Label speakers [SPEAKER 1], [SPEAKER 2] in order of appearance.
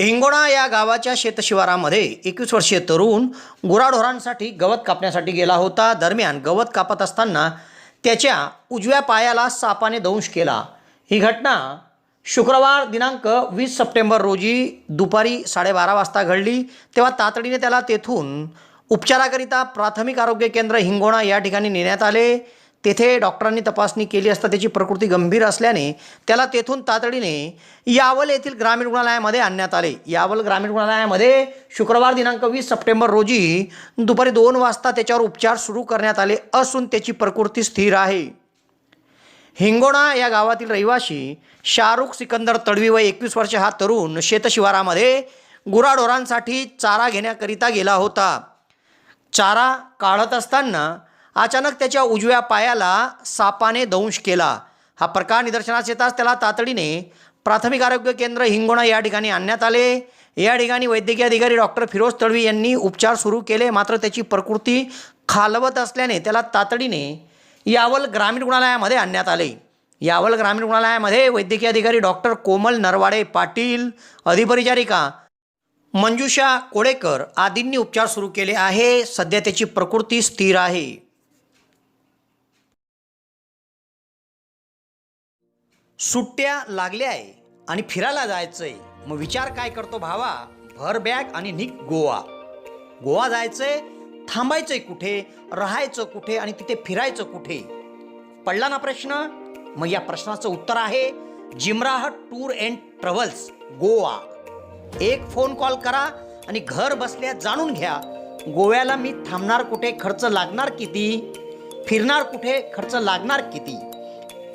[SPEAKER 1] हिंगोणा या गावाच्या शेतशिवारामध्ये एकवीस वर्षीय तरुण गुराढोरांसाठी गवत कापण्यासाठी गेला होता. दरम्यान गवत कापत असताना त्याच्या उजव्या पायाला सापाने दंश केला. ही घटना शुक्रवार दिनांक वीस सप्टेंबर रोजी दुपारी साडेबारा वाजता घडली. तेव्हा तातडीने त्याला तेथून उपचाराकरिता प्राथमिक आरोग्य केंद्र हिंगोणा या ठिकाणी नेण्यात आले. तेथे डॉक्टरांनी तपासणी केली असता त्याची प्रकृती गंभीर असल्याने त्याला तेथून तातडीने यावल येथील ग्रामीण रुग्णालयामध्ये आणण्यात आले. यावल ग्रामीण रुग्णालयामध्ये शुक्रवार दिनांक वीस सप्टेंबर रोजी दुपारी दोन वाजता त्याच्यावर उपचार सुरू करण्यात आले असून त्याची प्रकृती स्थिर आहे. हिंगोणा या गावातील रहिवासी शाहरुख सिकंदर तडवी व एकवीस वर्ष हा तरुण शेतशिवारामध्ये गुराढोरांसाठी चारा घेण्याकरिता गेला होता. चारा काढत असताना अचानक त्याच्या उजव्या पायाला सापाने दंश केला. हा प्रकार निदर्शनास येताच त्याला तातडीने प्राथमिक आरोग्य केंद्र हिंगोणा या ठिकाणी आणण्यात आले. या ठिकाणी वैद्यकीय अधिकारी डॉक्टर फिरोज तळवी यांनी उपचार सुरू केले. मात्र त्याची प्रकृती खालवत असल्याने त्याला तातडीने यावल ग्रामीण रुग्णालयामध्ये आणण्यात आले. यावल ग्रामीण रुग्णालयामध्ये वैद्यकीय अधिकारी डॉक्टर कोमल नरवाडे पाटील अधिपरिचारिका मंजुषा कोडेकर आदींनी उपचार सुरू केले आहे. सध्या त्याची प्रकृती स्थिर आहे. सुट्ट्या लागल्या आहे आणि फिरायला जायचंय. मग विचार काय करतो भावा? भर बॅग आणि निक गोवा. गोवा जायचंय थांबायचंय कुठे? राहायचं कुठे? आणि तिथे फिरायचं कुठे? पडला ना प्रश्न? मग या प्रश्नाचं उत्तर आहे Zimrah tour and travels Goa. एक फोन कॉल करा आणि घर बसल्या जाणून घ्या. गोव्याला मी थांबणार कुठे? खर्च लागणार किती? फिरणार कुठे? खर्च लागणार किती?